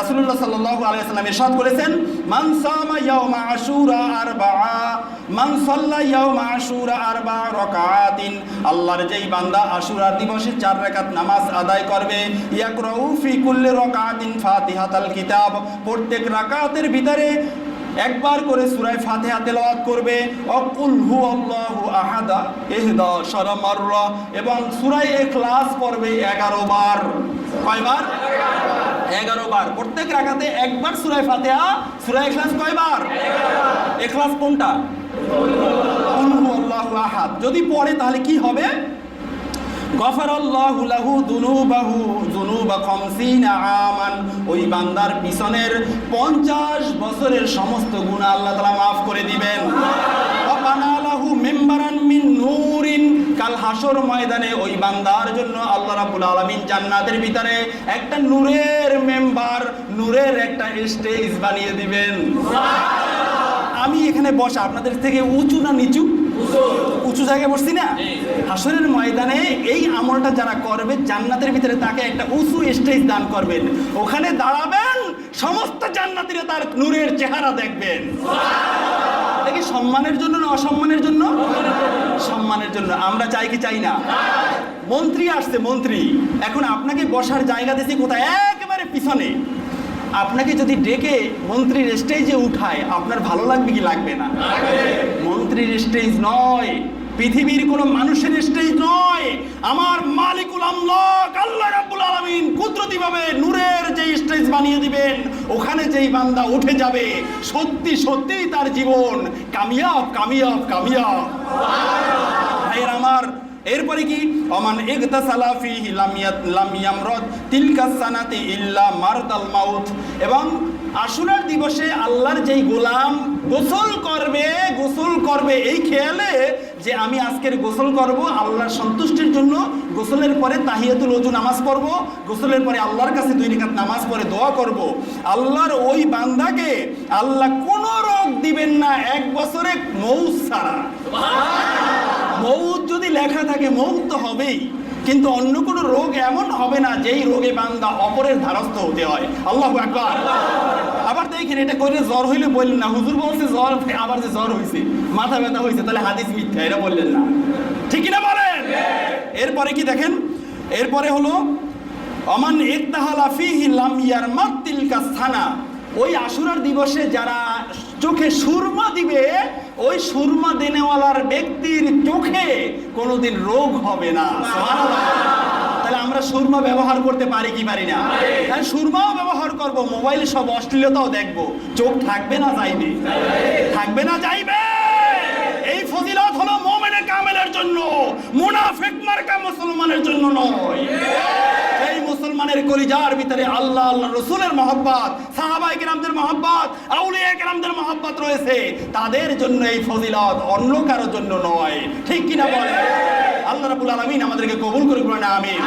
রাসূলুল্লাহ সাল্লাল্লাহু আলাইহি ওয়াসাল্লাম ইরশাদ করেছেন, মান সামা ইয়াউমা আশুরা আরবাআ মান সাল্লা ইয়াউমা আশুরা আরবা রাকাতিন আল্লাহর যেই বান্দা আশুরা দিবসে চার রাকাত নামাজ আদায় করবে, ইয়াকরাউ ফি কুল্লি রাকাতিন ফাতিহাতাল কিতাব প্রত্যেক রাকাতের ভিতরে একবার করে সূরায় ফাতিহা তেলাওয়াত করবে, অকুল হু আল্লাহু আহাদা ইহদা শারা মাররা এবং সূরায় ইখলাস পড়বে 11 বার। কয়বার? এগারো বার। প্রত্যেক রাখাতে একবার সুরায় ফাতেহা সুরায় ইখলাস কয়বার? ইখলাস কোনটা? আহাদ। যদি পড়ে তাহলে কি হবে? গফারাল্লাহু লাহু দুনুবাহু, দুনুবা খামসিনা আমান। ওই বান্দার পিছনের 50 বছরের সমস্ত গুনাহ আল্লাহ তাআলা maaf করে দিবেন। ওয়া বানালাহু মিম্বারান মিন হাসর ময়দানে ওই বান্দার জন্য আল্লাহ রাব্বুল আলামিন জান্নাতের ভিতরে একটা নূরের মেম্বার নূরের একটা স্টেজ বানিয়ে দিবেন। আমি এখানে বসা আপনাদের থেকে উঁচু না নিচু? উঁচু। জায়গায় বসছি না? হাসরের ময়দানে এই আমলটা যারা করবে জান্নাতের ভিতরে তাকে একটা উঁচু স্টেজ দান করবেন। ওখানে দাঁড়াবেন সমস্ত জান্নাতিরা তার নূরের চেহারা দেখবেন। দেখি সম্মানের জন্য না অসম্মানের জন্য? সম্মানের জন্য। আমরা চাই কি চাই না? মন্ত্রী আসছে, মন্ত্রী। এখন আপনাকে বসার জায়গা দিয়েছে কোথায়? একেবারে পিছনে। আপনাকে যদি ডেকে মন্ত্রীর স্টেজে উঠায়, আপনার ভালো লাগবে কি লাগবে না? মন্ত্রীর স্টেজ নয়। পৃথিবীর কোন মানুষের স্টেজ নয়। আমার মালিকুল আমলক, আল্লাহ রাব্বুল আলামিন কুদরতিভাবে নূরের যে বানিয়ে দিবেন। ওখানে যেই বান্দা উঠে যাবে, সত্যি সত্যিই তার জীবন কামিয়াব কামিয়াব কামিয়াব। আমার, এরপরে কি? অমান ইগতাসালা ফিহি লামিয়াত লাম তিলকা সানাতি ইল্লা মারদাল মাউথ এবং আশুরার দিবসে আল্লাহর যেই গোলাম গোসল করবে গোসল করবে, এই খেয়ালে যে আমি আজকের গোসল করব, আল্লাহর সন্তুষ্টির জন্য গোসলের পরে তাহিয়াতুল ওযু নামাজ পড়ব, গোসলের পরে আল্লাহর কাছে দুই রেখাত নামাজ পড়ে দোয়া করব। আল্লাহর ওই বান্দাকে আল্লাহ কোনো রোগ দিবেন না, এক বছরে মৌত ছাড়া। মৌত যদি লেখা থাকে, মৌত তো হবেই। কিন্তু অন্য কোনো রোগ এমন হবে না, যেই রোগে বান্দা অপরের ধারস্থ হতে হয়। আল্লাহ একবার আবার দেখেন এটা করে জ্বর হইলে বললেন না। হুজুর বলছে জ্বর, আবার যে জ্বর হয়েছে মাথা ব্যথা হয়েছে তাহলে হাদিস মিথ্যা এটা বললেন না। ঠিক না বলেন? এরপরে কি দেখেন? এরপরে হলো, অমান ইকতাহালা ফিহি লাম ইয়ারমাত তিলকা স্থানা ওই আশুরার দিবসে যারা চোখে সুরমা দিবে, ওই সুরমা দেনেওয়ালার ব্যক্তির চোখে কোনোদিন রোগ হবে না। আমরা সুরমা ব্যবহার করতে পারি কি পারি না? হ্যাঁ সুরমাও ব্যবহার করব মোবাইলে সব অশ্লীলতাও দেখব। চোখ থাকবে না যাইবে? থাকবে না যাইবে? এই ফজিলত হলো মোমেনে কামেলের জন্য মুনাফিক মার্কা মুসলমানের জন্য নয়। এই মুসলমানের কলিজার ভিতরে আল্লাহ আল্লাহ রসুলের মহব্বত সাহাবাই কেরামদের মহব্বত আউলিয়া কেরামদের মহব্বত রয়েছে। তাদের জন্য এই ফজিলত অন্য কারোর জন্য নয়। ঠিক কিনা বলে আল্লাহ রাবুল আলমিন আমাদেরকে কবুল করে বলেন আমিন।